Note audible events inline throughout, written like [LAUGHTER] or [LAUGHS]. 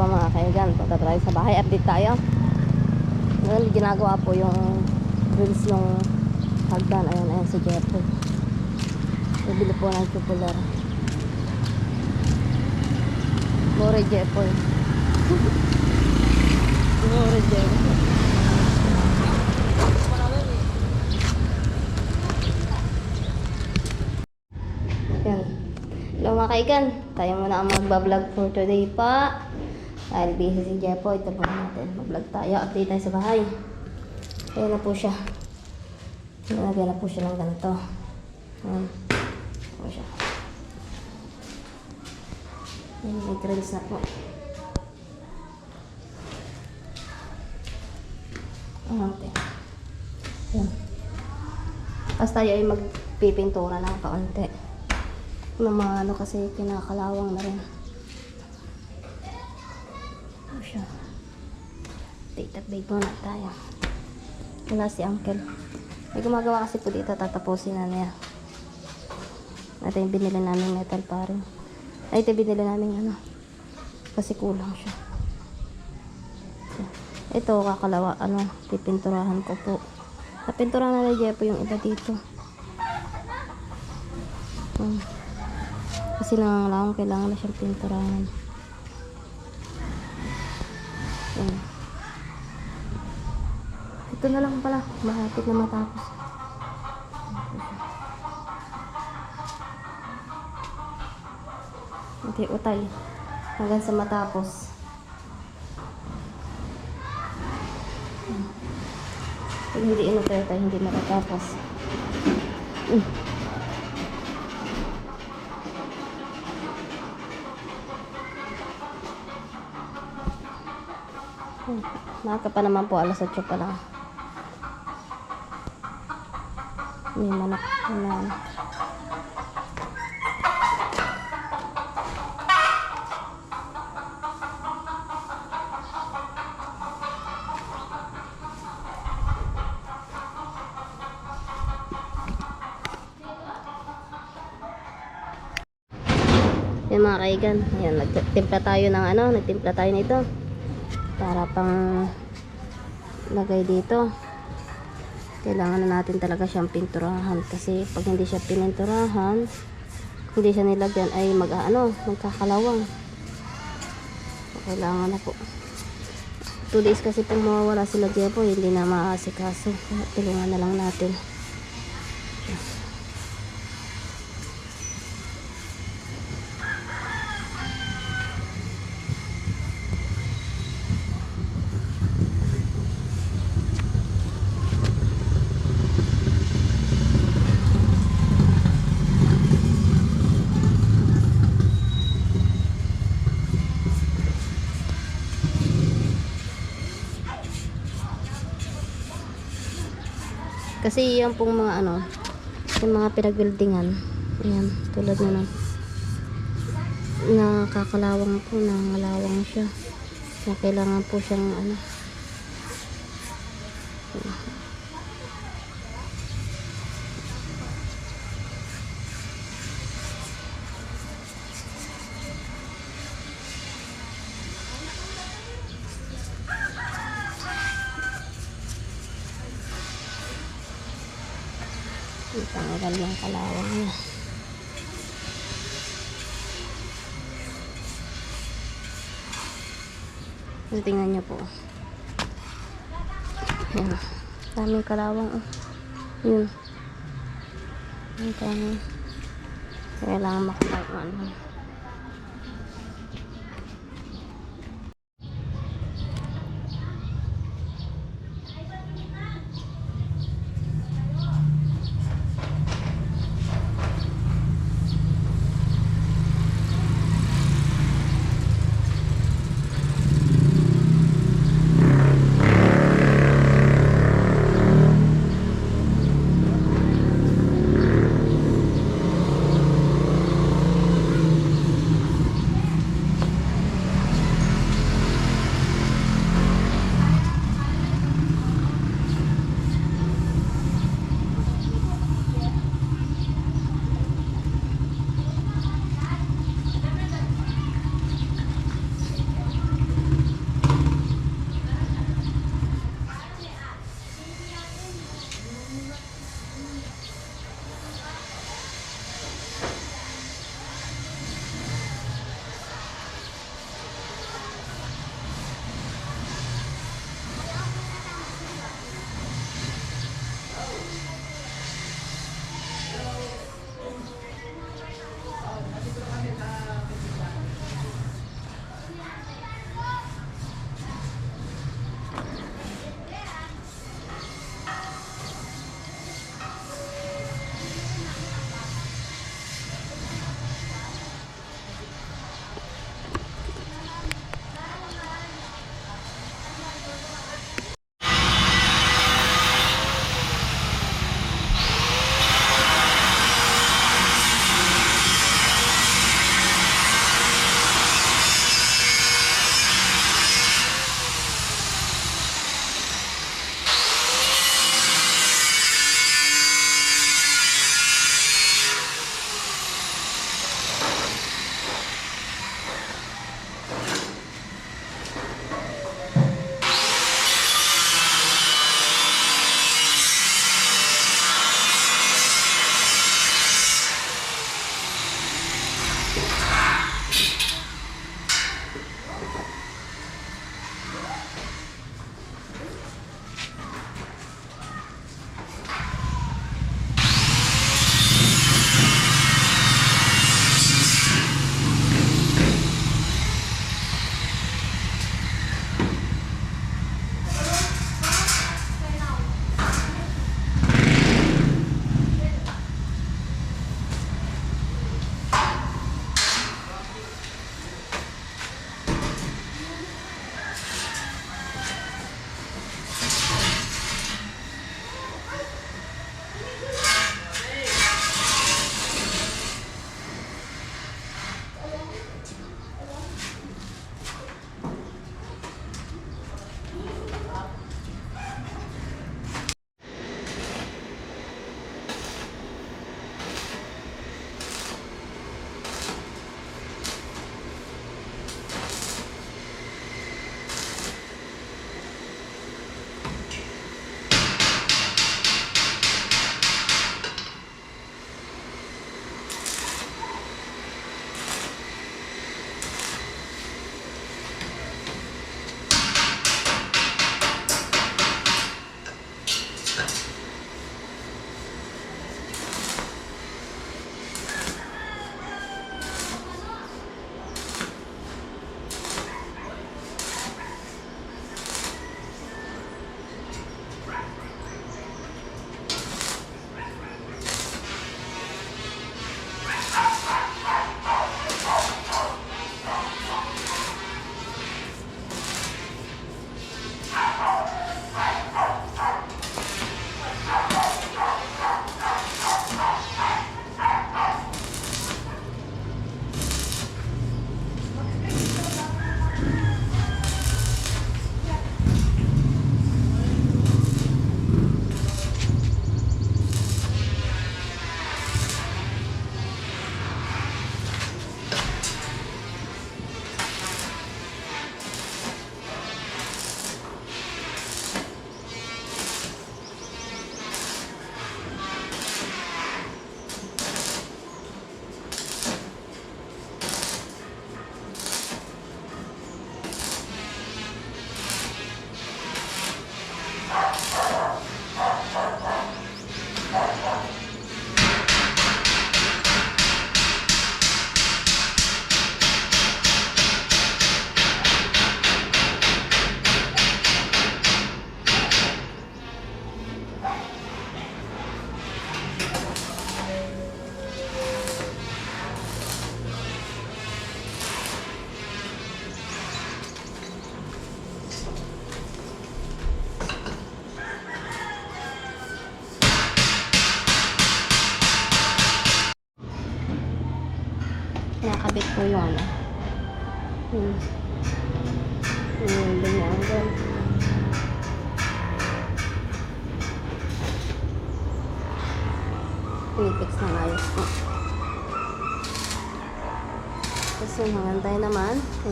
Ayan, punta tayo sa bahay. Update tayo. Ngayon, ginagawa po yung grills yung hagdan. Ayan, ayan si Jeffrey. Bibili po ng tubular. More Jeffrey. [LAUGHS] More Jeffrey. Hello mga kaigan. Tayo muna ang magbablog for today pa. Dahil busy si Jepo, ito po natin. Mag-vlog tayo. Update tayo sa bahay. Ayan na po siya. Nalagyan na po siya ng ganito. Ayan. Po siya. Ayan, may grills na po. Okay. Ayan. Tapos tayo ay magpipintura ng kaunti. Ng mga ano kasi kinakalawang na rin. Ano siya? Take-take muna tayo. Wala si Uncle. May gumagawa kasi po dito, tatapusin na niya. Ito yung binili namin metal paring. Ay, ito binili namin ano. Kasi kulang siya. Ito, kakalawa, ano, pipinturahan ko po. Napinturahan na ni Jepo yung iba dito. Hmm. Kasi nangangalaman, kailangan na siyang pinturahan. Ito na lang pala, mahapit na matapos. Hindi, utay. Hanggang sa matapos. Pag hindi inutay, utay, hindi matatapos. Mm. Maaga pa naman po, alas 8 pa lang. May manok na. Yan mga kaigan. Ayan, nagtimpla tayo ng ano, nagtimpla tayo nito. Para pang lagay dito. Kailangan na natin talaga siyang pinturahan. Kasi pag hindi siya pininturahan, hindi siya nilagyan ay mag ano, magkakalawang. Kailangan na po. 2 days kasi pag mawawala sila Jepo, hindi na maasikaso. Tulungan na lang natin. Kasi yan pong mga ano, yung mga pinagbuildingan. Ayan, tulad na nun. Nakakalawang po, nangalawang siya. Kaya kailangan po siyang ano. So, tingnan niyo po. Ayan. Daming kalawang. Oh. Yun. Ang dami. Kailangan makalawan.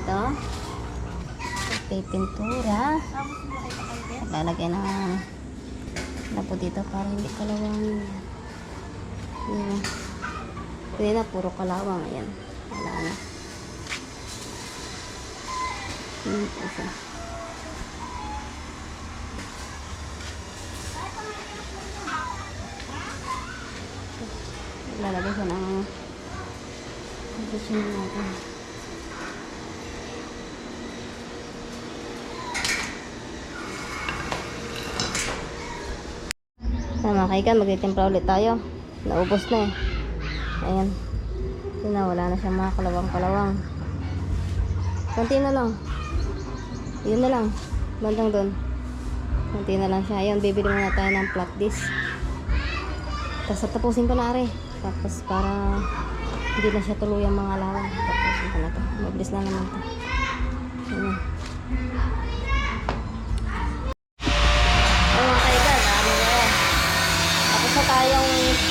Naman, ito. Pipintura. Lalagay ng na po dito para hindi kalawang yun. Pwede na, puro kalawang. Ayan. Wala na. Hmm, isa. Lalagay siya ng Position natin. Tama kaigan, magtitimpla ulit tayo. Naubos na eh. Ayan. Yun na, wala na siyang mga kalawang-kalawang. Konti na lang. Yun na lang. Bandang doon. Konti na lang siya. Ayun, bibili muna tayo ng flat disc. Tapos tapusin ko na are. Tapos para hindi na siya tuluyang mga lawang. Tapusin ko na to. Mabilis na naman to. Ayan.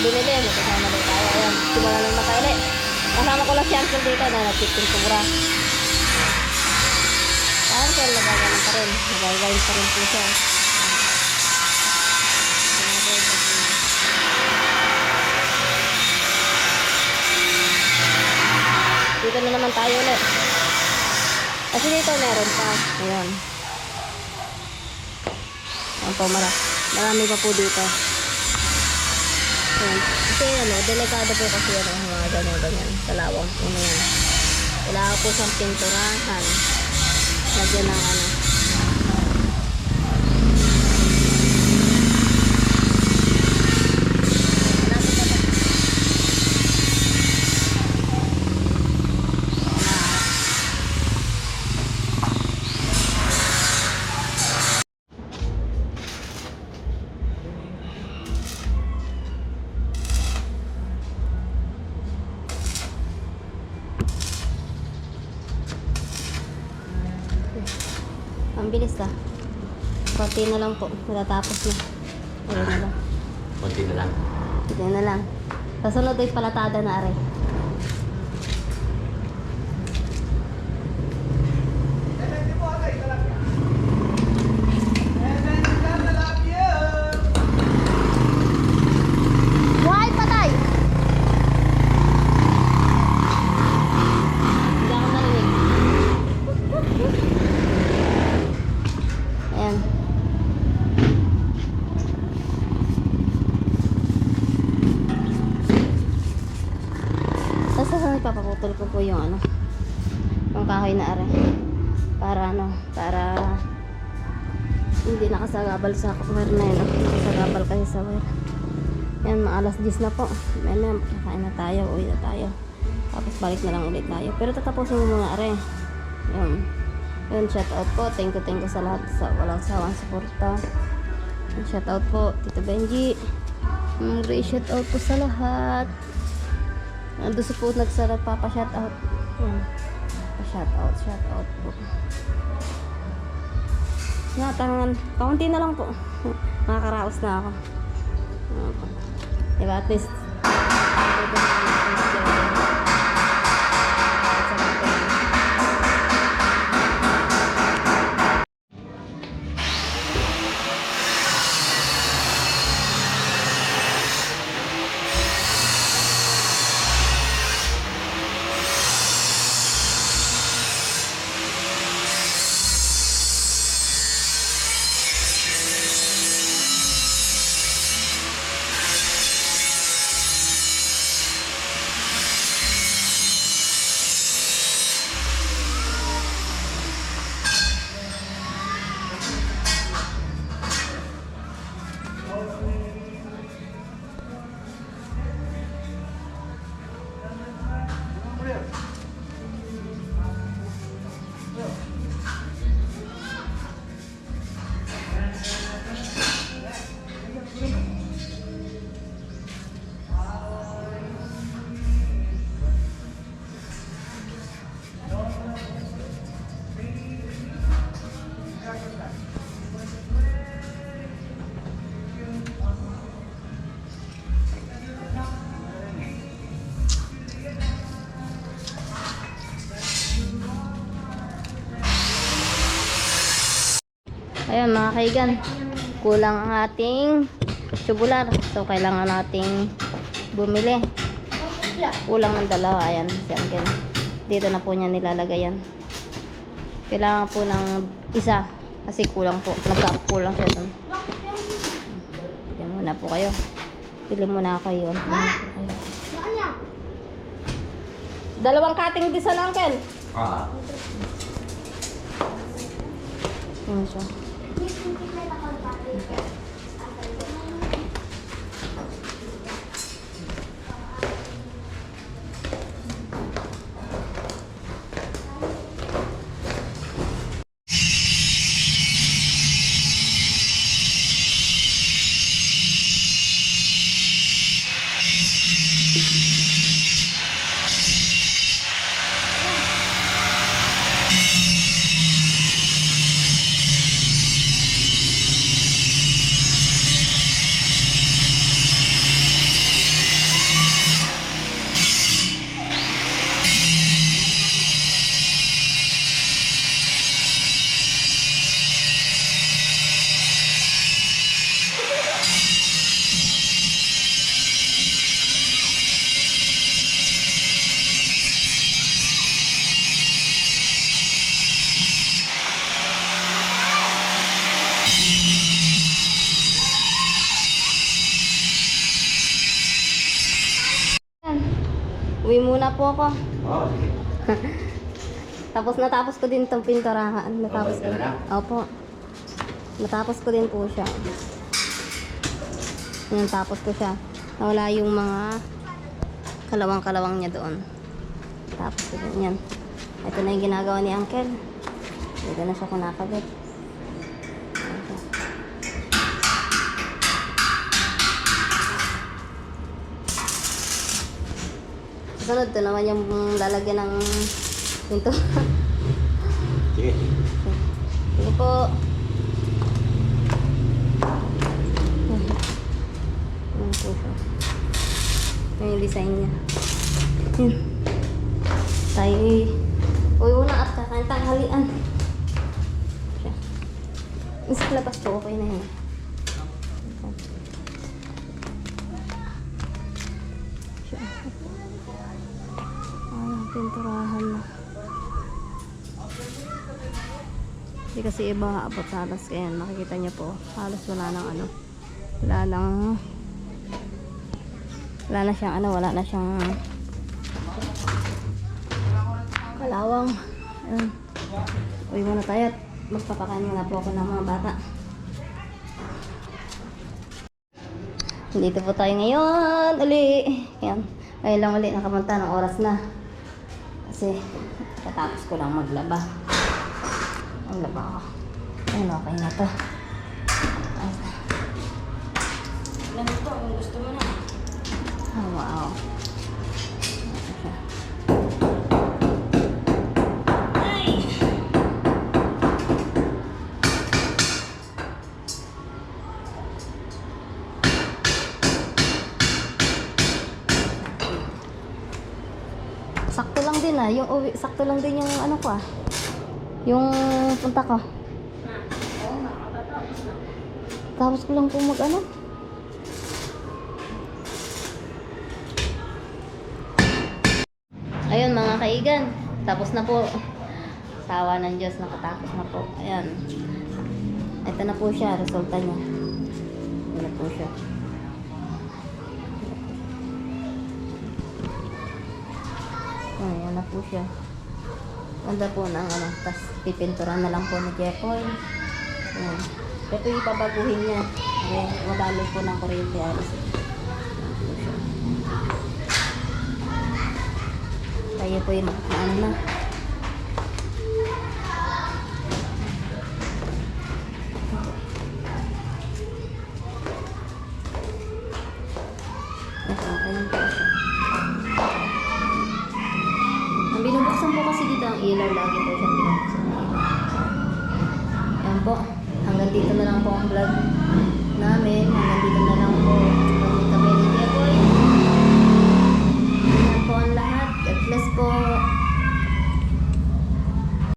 Binili. Magkasama na tayo. Ayan, simula lang na tayo ulit. Kasama ko lang si Uncle dito na nagpipintura. Uncle, nagagalan pa rin. Nagagalan pa rin po siya. Dito na naman tayo ulit. Kasi dito meron pa. Ayan. Ayan po, mara. Marami pa po dito. Ayan. Kasi ano, delikado po kasi ano, mga ganyan-ganyan. Kalawang po na yan. Kailangan po siyang pinturahan. Lagyan ng ano. Konti na lang po. Matatapos na. Ayun na lang. Kunti na lang. Ito na lang. Sa sunod ay palatada na are. Why patay? Hindi ako narinig. Ayan. Tapos sa ipapaputol ko po yung ano, yung kahoy na are. Para ano, para hindi nakasagabal sa wire na yun. Nakasagabal kasi sa wire. Yan, mga alas 10 na po. Yan na, kakain na tayo, uwi na tayo. Tapos balik na lang ulit tayo. Pero tatapusin mo muna are. Yan. Yun, shout out po. Thank you, thank you sa lahat sa walang sawang suporta. Shout out po, Tito Benji. Mm, shout out po sa lahat. Ando sa po nagsara papa shout out. Yan. Pa shout out, shout out po. Nga, tangan. Kaunti na lang po. Makakaraos na ako. Diba, at least. Ayun mga kaigan, kulang ang ating tubular. So kailangan nating bumili. Kulang ng dalawa. Ayan, si Uncle. Dito na po niya nilalagay yan. Kailangan po ng isa. Kasi kulang po. Nagkakulang siya doon. Yan muna po kayo. Pili muna kayo. Dalawang cutting din sa Uncle. Ah. Yan siya. Yan. Uwi muna po ako. Oh, sige. [LAUGHS] Tapos natapos ko din itong pinturahan. Natapos ko. Na? Opo. Natapos ko din po siya. Yan, tapos ko siya. Nawala yung mga kalawang-kalawang niya doon. Tapos ko din yan. Ito na yung ginagawa ni Uncle. Dito na siya kunakabit. Susunod, ito naman yung lalagyan ng pinto. [LAUGHS] Sige. Sige po. Ayan po siya. Ayan yung design niya. Yan. Tayo eh. Uy, una at kakain tanghalian. Sa labas po, okay na yun. Siya. Ayan, pinturahan na. Hindi kasi iba abot halos kaya makikita niyo po halos wala nang ano wala nang wala na siyang ano wala na siyang kalawang Ayun. uwi muna tayo at magpapakain muna po ako ng mga bata. Dito po tayo ngayon uli. Yan ngayon lang uli nakapunta ng oras na? Kasi katapos ko lang maglaba ang laba ko. Ayun, okay na to. Ay. Ganito, kung gusto mo na. Oh, wow. Sakto lang din ah, yung uwi, sakto lang din yung ano ko ah. Yung punta ko. Tapos ko lang po mag ano. Ayun mga kaigan. Tapos na po. Sawa ng Diyos. Nakatapos na po. Ayan. Ito na po siya. Resulta niya. Ito na po siya. Ayan na po siya. Ganda po ng ano, tapos pipinturan na lang po ni Jepoy. Ayan. Ito yung niya. Okay, madali po ng kuryente. Alis. Kaya po yung ano na. Ayan. Ang binubuksan po kasi dito ang ilaw, lagi po po. Hanggang dito na lang po ang vlog namin.